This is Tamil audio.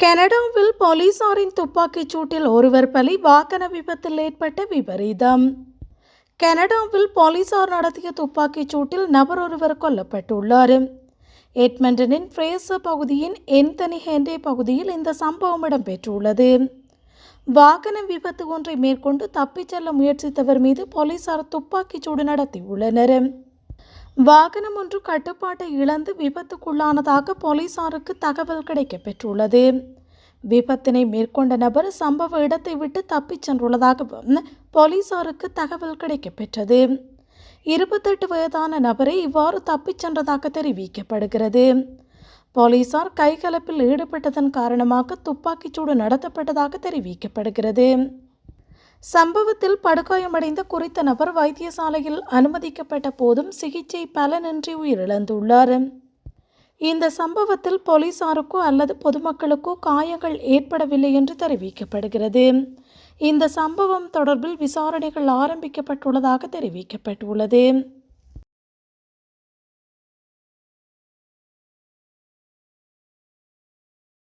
கனடாவில் போலீசாரின் துப்பாக்கிச் சூட்டில் ஒருவர் பலி வாகன விபத்தில் ஏற்பட்ட விபரீதம். கனடாவில் போலீசார் நடத்திய துப்பாக்கிச் சூட்டில் நபர் ஒருவர் கொல்லப்பட்டுள்ளார். எட்மண்டனின் ஃப்ரேசர் பகுதியின் என்தனி ஹென்டே பகுதியில் இந்த சம்பவம் இடம்பெற்றுள்ளது. வாகன விபத்து ஒன்றை மேற்கொண்டு தப்பிச் செல்ல முயற்சித்தவர் மீது போலீசார் துப்பாக்கிச் சூடு நடத்தியுள்ளனர். வாகனம் ஒன்று கட்டுப்பாட்டை இழந்து விபத்துக்குள்ளானதாக போலீசாருக்கு தகவல் கிடைக்கப்பெற்றுள்ளது விபத்தினை மேற்கொண்ட நபர் சம்பவ இடத்தை விட்டு தப்பிச் சென்றுள்ளதாகவும் போலீசாருக்கு தகவல் கிடைக்கப்பெற்றது இருபத்தெட்டு வயதான நபரை இவ்வாறு தப்பிச் சென்றதாக தெரிவிக்கப்படுகிறது. போலீசார் கைகலப்பில் ஈடுபட்டதன் காரணமாக துப்பாக்கிச்சூடு நடத்தப்பட்டதாக தெரிவிக்கப்படுகிறது. சம்பவத்தில் படுகாயமடைந்த குறித்த நபர் வைத்தியசாலையில் அனுமதிக்கப்பட்ட போதும் சிகிச்சை பலனின்றி உயிரிழந்துள்ளார். இந்த சம்பவத்தில் போலீசாருக்கோ அல்லது பொதுமக்களுக்கோ காயங்கள் ஏற்படவில்லை என்று தெரிவிக்கப்படுகிறது. இந்த சம்பவம் தொடர்பில் விசாரணைகள் ஆரம்பிக்கப்பட்டுள்ளதாக தெரிவிக்கப்பட்டுள்ளது.